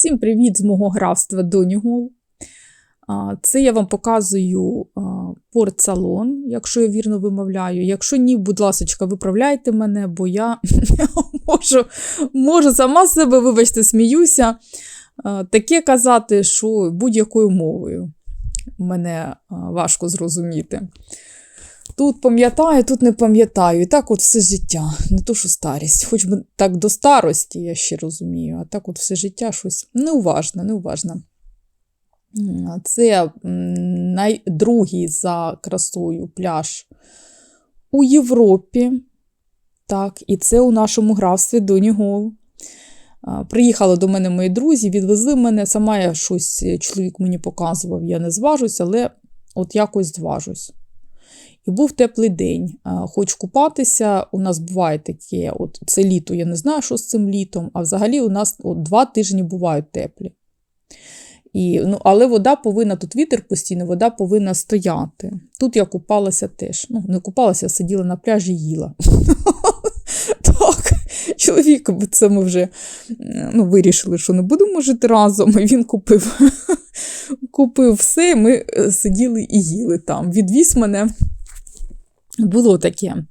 Всім привіт з мого графства Донігол. Це я вам показую порт-салон, якщо я вірно вимовляю. Якщо ні, будь ласка, виправляйте мене, бо я можу, можу сама себе, вибачте, сміюся. Таке казати, що будь-якою мовою мене важко зрозуміти. Тут пам'ятаю, тут не пам'ятаю. І так от все життя, не то, що старість. Хоч би так до старості, я ще розумію, а так от все життя щось неуважне, неуважне. Це найдругий за красою пляж у Європі. Так, І це у нашому графстві Донігол. Приїхали до мене мої друзі, відвезли мене. Сама я щось чоловік мені показував, я не зважусь, але от якось зважусь. І був теплий день. Хоч купатися, у нас буває таке, от це літо, я не знаю, що з цим літом, а взагалі у нас от, два тижні бувають теплі. І, ну, Але вода повинна, тут вітер постійно, вода повинна стояти. Тут я купалася теж. Ну, Не купалася, сиділа на пляжі їла. Так, чоловік, це ми вже ну, вирішили, що не будемо жити разом. І він купив купив все, ми е, сиділи і їли там. Відвіз мене було таке.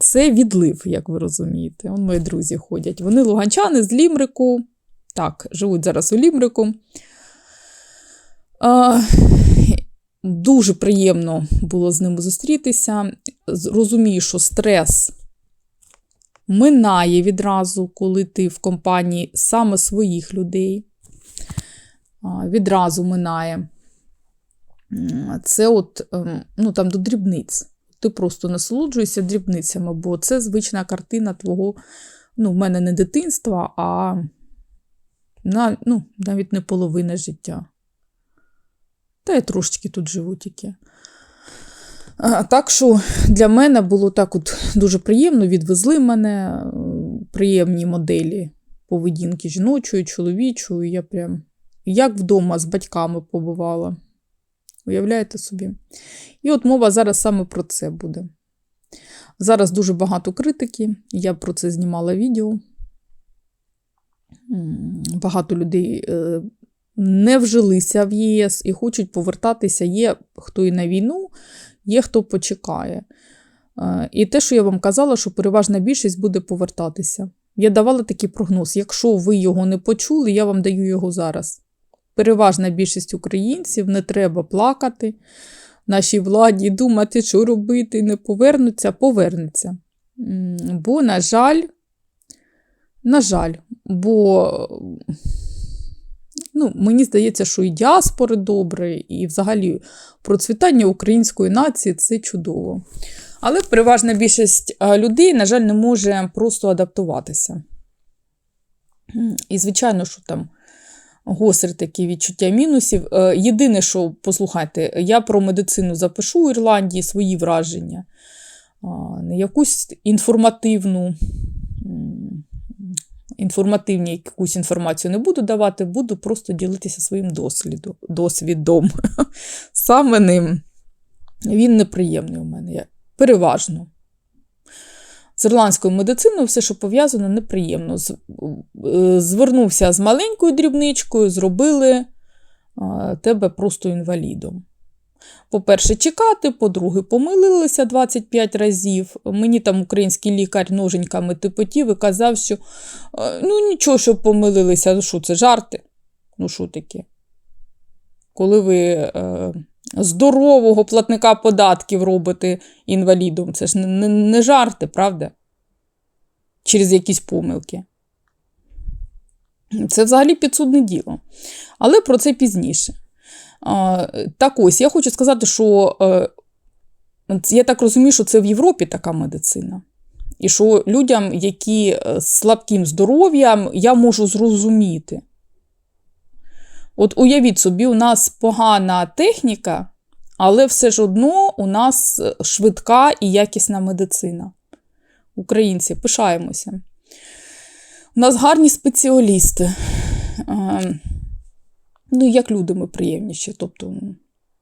Це відлив, як ви розумієте. Он мої друзі ходять. Вони луганчани з Лімрику. Так, живуть зараз у Лімрику. А, Дуже приємно було з ними зустрітися. Розумію, що стрес минає відразу, коли ти в компанії саме своїх людей. Відразу минає. Це от, ем, ну, там до дрібниць ти просто насолоджуєшся дрібницями, бо це звична картина твого, ну, в мене не дитинства, а на, ну, навіть не половина життя. Та я трошечки тут живу тільки. Так що для мене було так от дуже приємно, відвезли мене приємні моделі поведінки жіночої, чоловічої. Я прям як вдома з батьками побувала. Уявляєте собі? І от мова зараз саме про це буде. Зараз дуже багато критики, я про це знімала відео. Багато людей е, не вжилися в ЄС і хочуть повертатися. Є хто і на війну, є хто почекає. Е, і те, що я вам казала, що переважна більшість буде повертатися. Я давала такий прогноз. Якщо ви його не почули, я вам даю його зараз переважна більшість українців не треба плакати нашій владі, думати, що робити, не повернуться, повернуться. Бо, на жаль, на жаль, бо ну, мені здається, що і діаспори добре, і взагалі процвітання української нації це чудово. Але переважна більшість людей, на жаль, не може просто адаптуватися. І, звичайно, що там гостре такі відчуття мінусів. Е, єдине, що, послухайте, я про медицину запишу у Ірландії свої враження, якусь інформативну. Інформативні якусь інформацію не буду давати, буду просто ділитися своїм досліду, досвідом. Саме ним. Він неприємний у мене. Переважно з ірландською медициною все, що пов'язано, неприємно. Е, звернувся з маленькою дрібничкою, зробили тебе просто інвалідом. По-перше, чекати, по-друге, помилилися 25 разів. Мені там український лікар ноженьками типотів і казав, що ну нічого, що помилилися, ну що це жарти? Ну, що таке? Коли ви е, здорового платника податків робити інвалідом. Це ж не, не жарти, правда? Через якісь помилки. Це взагалі підсудне діло. Але про це пізніше. Так ось, я хочу сказати, що е, я так розумію, що це в Європі така медицина. І що людям, які е, з слабким здоров'ям, я можу зрозуміти. От уявіть собі, у нас погана техніка, але все ж одно у нас е, швидка і якісна медицина. Українці, пишаємося. У нас гарні спеціалісти. Ну, як люди ми приємніші. Тобто,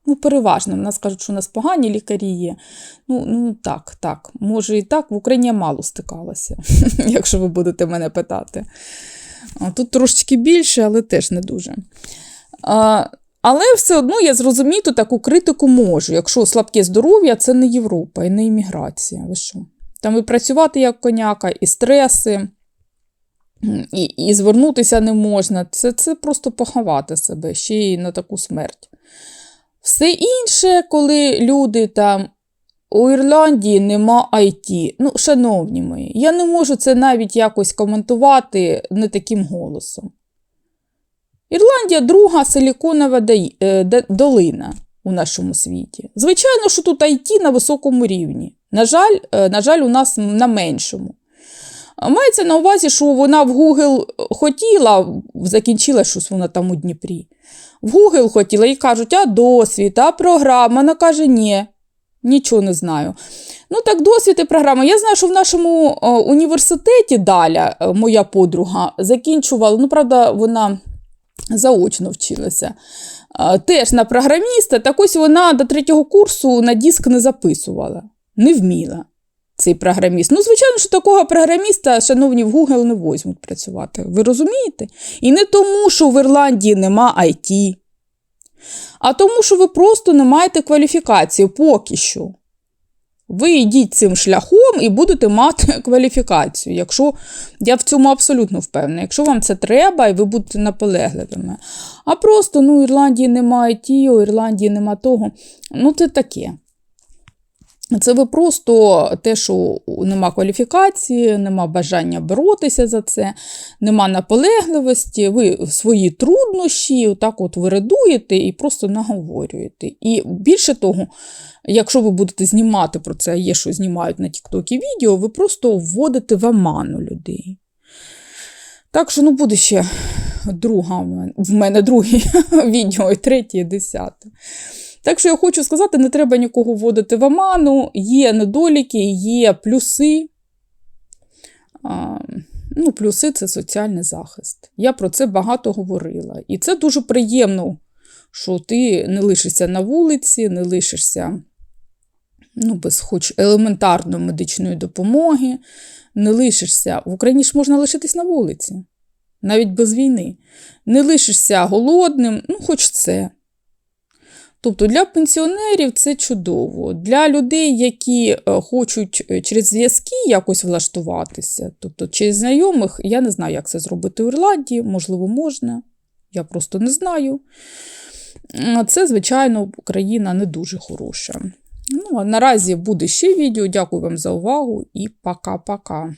ну, переважно, в нас кажуть, що у нас погані лікарі є. Ну, ну так, так. Може і так, в Україні я мало стикалася, якщо ви будете мене питати. Тут трошечки більше, але теж не дуже. Але все одно я зрозуміти таку критику можу. Якщо слабке здоров'я, це не Європа і не імміграція. Ви що? Там і працювати як коняка, і стреси, і, і звернутися не можна. Це, це просто поховати себе ще й на таку смерть. Все інше, коли люди там. У Ірландії нема IT. Ну, шановні мої, я не можу це навіть якось коментувати не таким голосом. Ірландія друга силіконова е, долина у нашому світі. Звичайно, що тут IT на високому рівні. На жаль, е, на жаль, у нас на меншому. Мається на увазі, що вона в Google хотіла, закінчила щось вона там у Дніпрі. В Google хотіла і кажуть, а досвід, а програма. Вона каже, ні, нічого не знаю. Ну так, досвід і програма. Я знаю, що в нашому університеті Даля, е, моя подруга, закінчувала, ну, правда, вона заочно вчилася. Теж на програміста, так ось вона до третього курсу на диск не записувала, не вміла цей програміст. Ну, звичайно, що такого програміста, шановні, в Google не возьмуть працювати. Ви розумієте? І не тому, що в Ірландії нема IT, а тому, що ви просто не маєте кваліфікації поки що. Ви йдіть цим шляхом і будете мати кваліфікацію. Якщо я в цьому абсолютно впевнена, якщо вам це треба, і ви будете наполегливими. А просто ну, Ірландії немає ті, Ірландії нема того. Ну, це таке. Це ви просто те, що нема кваліфікації, нема бажання боротися за це, нема наполегливості, ви свої труднощі отак от вирадуєте і просто наговорюєте. І більше того, якщо ви будете знімати про це, є, що знімають на Тіктокі відео, ви просто вводите в оману людей. Так що ну, буде ще друга в мене друге відео, і третє, і десяте. Так що я хочу сказати, не треба нікого вводити в оману, є недоліки, є плюси. А, ну, плюси це соціальний захист. Я про це багато говорила. І це дуже приємно, що ти не лишишся на вулиці, не лишишся ну, без хоч елементарної медичної допомоги, не лишишся. В Україні ж можна лишитись на вулиці, навіть без війни. Не лишишся голодним, ну, хоч це. Тобто для пенсіонерів це чудово. Для людей, які е, хочуть е, через зв'язки якось влаштуватися, тобто через знайомих, я не знаю, як це зробити у Ірландії, можливо, можна, я просто не знаю. Це, звичайно, країна не дуже хороша. Ну, а наразі буде ще відео. Дякую вам за увагу і пока-пока.